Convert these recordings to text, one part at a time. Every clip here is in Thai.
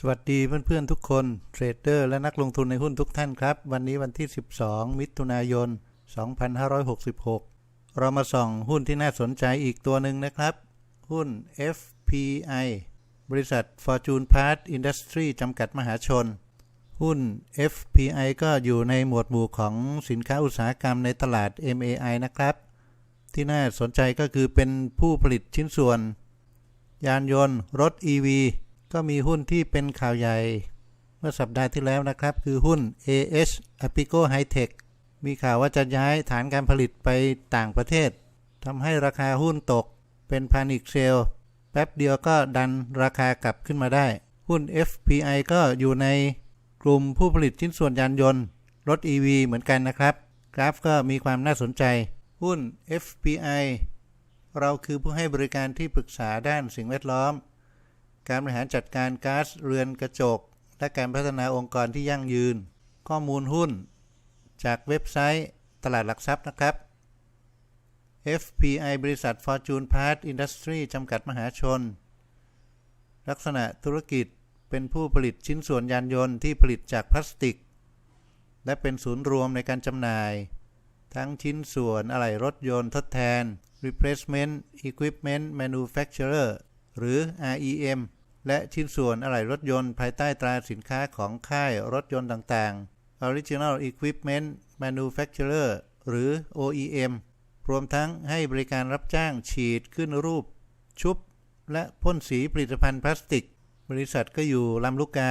สวัสดีเพื่อนๆทุกคน เทรดเดอร์และนักลงทุนในหุ้นทุกท่านครับ วันนี้วันที่ 12 มิถุนายน 2566 เรามาส่องหุ้นที่น่าสนใจอีกตัวหนึ่งนะครับ หุ้น FPI บริษัท Fortune Part Industry จำกัดมหาชน หุ้น FPI ก็อยู่ในหมวดหมู่ของสินค้าอุตสาหกรรมในตลาด MAI นะครับ ที่น่าสนใจก็คือเป็นผู้ผลิตชิ้นส่วน ยานยนต์รถ EV ก็มีหุ้นที่เป็นข่าวใหญ่ เมื่อสัปดาห์ที่แล้วนะครับ คือหุ้น AH Apico Hightech มีข่าวว่าจะย้ายฐานการผลิตไปต่างประเทศทำให้ราคาหุ้นตกเป็นพานิคเซลแป๊บเดียวก็ดันราคากลับขึ้นมาได้ หุ้น FPI ก็อยู่ในกลุ่มผู้ผลิตชิ้นส่วนยานยนต์ รถ EV เหมือนกันนะครับ กราฟก็มีความน่าสนใจ หุ้น FPI เราคือผู้ให้บริการที่ปรึกษาด้านสิ่งแวดล้อม การบริหารจัดการก๊าซเรือนกระจก และการพัฒนาองค์กรที่ยั่งยืน ข้อมูลหุ้น จากเว็บไซต์ตลาดหลักทรัพย์นะครับ FPI บริษัท Fortune Part Industry จำกัดมหาชน ลักษณะธุรกิจเป็นผู้ผลิตชิ้นส่วนยานยนต์ที่ผลิตจากพลาสติก และเป็นศูนย์รวมในการจำหน่าย ทั้งชิ้นส่วนอะไหล่รถยนต์ทดแทน Replacement Equipment Manufacturer หรือ REM และชิ้นส่วนอะไหล่รถยนต์ภายใต้ตราสินค้าของค่ายรถยนต์ต่างๆ Original Equipment Manufacturer หรือ OEM รวมทั้งให้บริการรับจ้างฉีดขึ้นรูป ชุบ และพ่นสีผลิตภัณฑ์พลาสติก บริษัทก็อยู่ลำลูกกา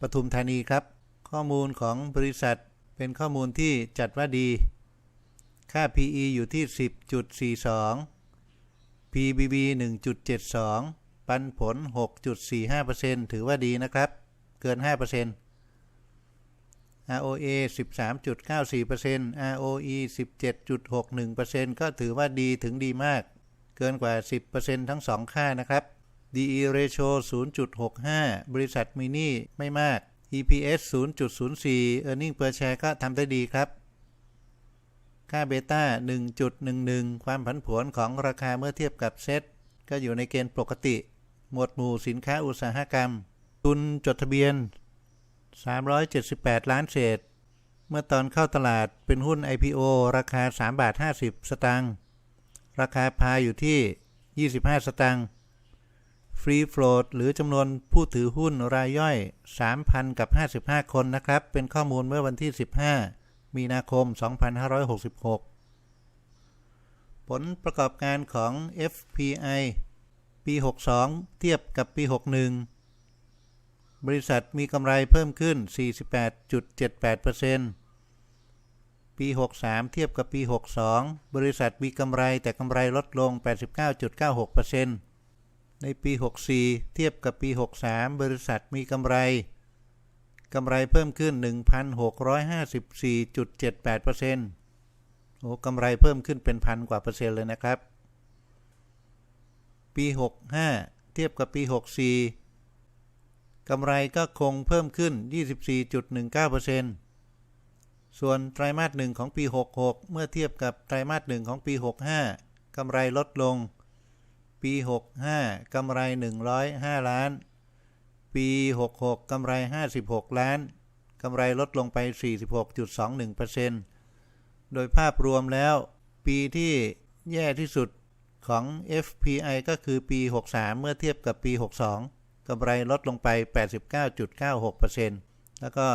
ปทุมธานีครับ ข้อมูลของบริษัทเป็นข้อมูลที่จัดว่าดี ค่า PE อยู่ที่ 10.42 PBB 1.72 ปันผล 6.45%ถือว่าดีนะครับ เกิน 5% ROA 13.94% ROE 17.61%ก็ถือว่าดีถึงดีมาก เกินกว่า 10%ทั้ง 2 ค่านะครับ DE ratio 0.65 บริษัทมินี่ไม่มาก EPS 0.04 Earning per share ก็ทำได้ดีครับ ค่าเบต้า 1.11 ความผันผวนของราคาเมื่อเทียบกับเซ็ตก็อยู่ในเกณฑ์ปกติ หมวดหมู่สินค้าอุตสาหกรรม ทุนจดทะเบียน 378 ล้านเศษ เมื่อตอนเข้าตลาดเป็นหุ้น IPO ราคา 3 บาท 50 สตางค์ ราคาพายอยู่ที่ 25 สตางค์ ฟรีโฟลดหรือจำนวนผู้ถือหุ้นรายย่อย 3,000 กับ 55 คนนะครับ เป็นข้อมูลเมื่อวันที่ 15 มีนาคม 2566 ผลประกอบการของ FPI ปี 62 เทียบกับปี 61 บริษัทมีกำไรเพิ่มขึ้น 48.78%ปี 63 เทียบกับปี 62 บริษัทมีกำไรแต่กำไรลดลง 89.96%ในปี 64 เทียบกับปี 63 บริษัทมีกำไรกำไรเพิ่มขึ้น 1,654.78%โอ้กำไรเพิ่มขึ้นเป็นพันกว่าเปอร์เซ็นต์เลยนะครับ ปี 65 เทียบกับปี 64 กำไรก็คงเพิ่มขึ้น 24.19%ส่วนไตรมาสหนึ่งของปี 66 เมื่อเทียบกับไตรมาสหนึ่งของปี 65 กำไรลดลง ปี 65 กำไร 105 ล้าน ปี 66 กำไร 56 ล้าน กำไรลดลงไป 46.21%โดยภาพรวมแล้ว ปีที่แย่ที่สุด ของ FPI ก็คือปี 63 เมื่อเทียบกับปี 62 กำไรลดลงไป 89.96%แล้วก็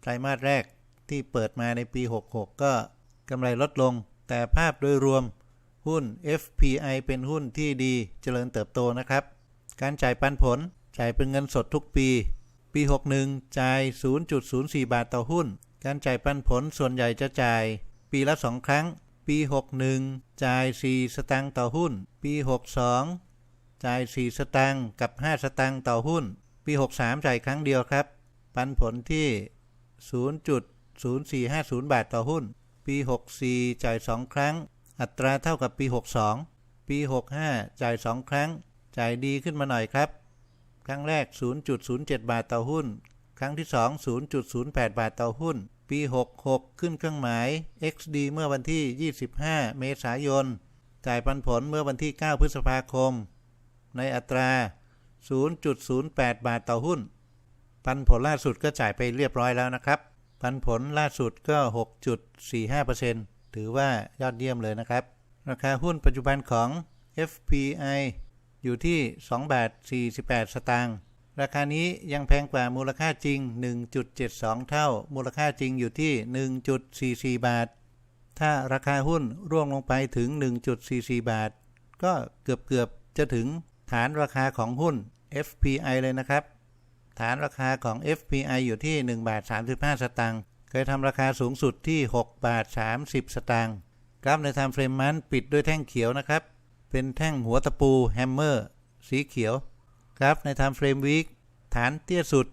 ไตรมาสแรกที่เปิดมาในปี 66 ก็กำไรลดลง แต่ภาพโดยรวมหุ้น FPI เป็นหุ้นที่ดีเจริญเติบโตนะครับ การจ่ายปันผล จ่ายเป็นเงินสดทุกปี ปี 61 จ่าย 0.04 บาทต่อหุ้น การจ่ายปันผลส่วนใหญ่จะจ่าย ปีละ 2 ครั้ง ปี 61 จ่าย 4 สตางค์ต่อหุ้น ปี 62 จ่าย 4 สตางค์กับ 5 สตางค์ต่อหุ้น ปี 63 จ่ายครั้งเดียวครับ ปันผลที่ 0.0450 บาทต่อหุ้น ปี 64 จ่าย 2 ครั้ง อัตราเท่ากับปี 62 ปี 65 จ่าย 2 ครั้ง จ่ายดีขึ้นมาหน่อยครับ ครั้งแรก 0.07 บาทต่อหุ้น ครั้งที่ 2 0.08 บาทต่อหุ้น ปี 66 ขึ้นเครื่องหมาย XD เมื่อวันที่ 25 เมษายน จ่ายปันผลเมื่อวันที่ 9 พฤษภาคม ในอัตรา 0.08 บาทต่อหุ้น ปันผลล่าสุดก็จ่ายไปเรียบร้อยแล้วนะครับ ปันผลล่าสุดก็ 6.45%ถือว่ายอดเยี่ยมเลยนะครับ ราคาหุ้นปัจจุบันของ FPI อยู่ที่ 2 บาท 48 สตางค์ ราคานี้ยังแพงกว่ามูลค่าจริง 1.72 เท่า มูลค่าจริงอยู่ที่ 1.44 บาท ถ้าราคาหุ้นร่วงลงไปถึง 1.44 บาท ก็เกือบเกือบๆจะถึงฐานราคาของหุ้น FPI เลยนะครับ ฐานราคาของ FPI อยู่ที่ 1 บาท 35 สตางค์ เคยทำราคาสูงสุดที่ 6 บาท 30 สตางค์ กราฟในไทม์เฟรมมันปิดด้วยแท่งเขียวนะครับ เป็นแท่งหัวตะปูแฮมเมอร์ สีเขียว กราฟในทม์เฟรมวีคฐานเตี้ยสุด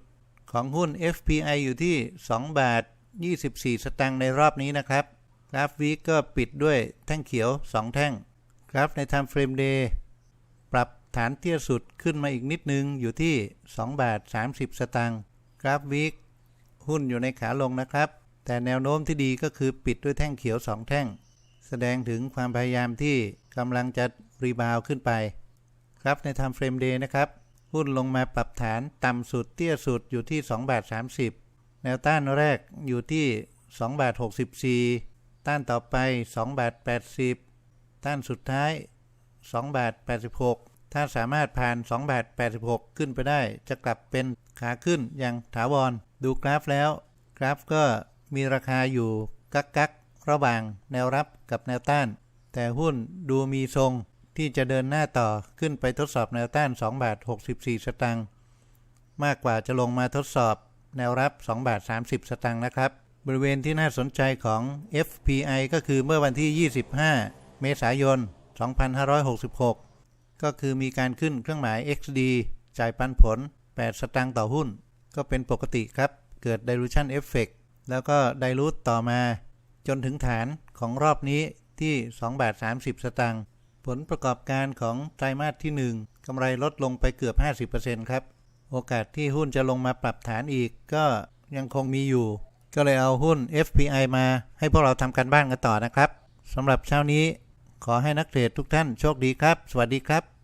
ของหุ้น FPI อยู่ที่ 2 บาท 24 สตางค์ในรอบนี้นะครับ กราฟวีคก็ปิดด้วยแท่งเขียว 2 แท่ง กราฟในทม์เฟรมเดย์ปรับฐานเตี้ยสุดขึ้นมาอีกนิดนึงอยู่ที่ 2 บาท 30 สตางค์ กราฟวีคหุ้นอยู่ในขาลงนะครับ แต่แนวโน้มที่ดีก็คือปิดด้วยแท่งเขียว 2 แท่ง แสดงถึงความพยายามที่กำลังจะรีบาวขึ้นไป ครับใน Time Frame Day นะครับ หุ้นลงมาปรับฐานต่ำสุดเตี้ยสุดอยู่ที่2บาท30 แนวต้านแรกอยู่ที่2บาท64 ต้านต่อไป2บาท80 ต้านสุดท้าย2บาท86 ถ้าสามารถผ่าน2บาท86 ขึ้นไปได้จะกลับเป็นขาขึ้นอย่างถาวร ดูกราฟแล้ว กราฟก็มีราคาอยู่กักกักระหว่างแนวรับกับแนวต้าน แต่หุ้นดูมีทรง ที่จะเดินหน้าต่อขึ้นไปทดสอบแนวต้าน 2 บาท 64 สตางค์มากกว่าจะลงมาทดสอบแนวรับ 2 บาท 30 สตางค์นะครับ บริเวณที่น่าสนใจของ FPI ก็คือเมื่อวันที่ 25 เมษายน 2566 ก็คือมีการขึ้นเครื่องหมาย XD จ่ายปันผล 8 สตางค์ต่อหุ้น ก็เป็นปกติครับ เกิด dilution effect แล้วก็ dilute ต่อมา จนถึงฐานของรอบนี้ที่ 2 บาท 30 สตางค์ ผลประกอบการของไตรมาสที่ 1กำไรลดลงไปเกือบ 50%ครับ โอกาสที่หุ้นจะลงมาปรับฐานอีกก็ยังคงมีอยู่ ก็เลยเอาหุ้น FPI มาให้พวกเราทำกันบ้านกันต่อนะครับสำหรับเช้านี้ ขอให้นักเทรดทุกท่านโชคดีครับ สวัสดีครับ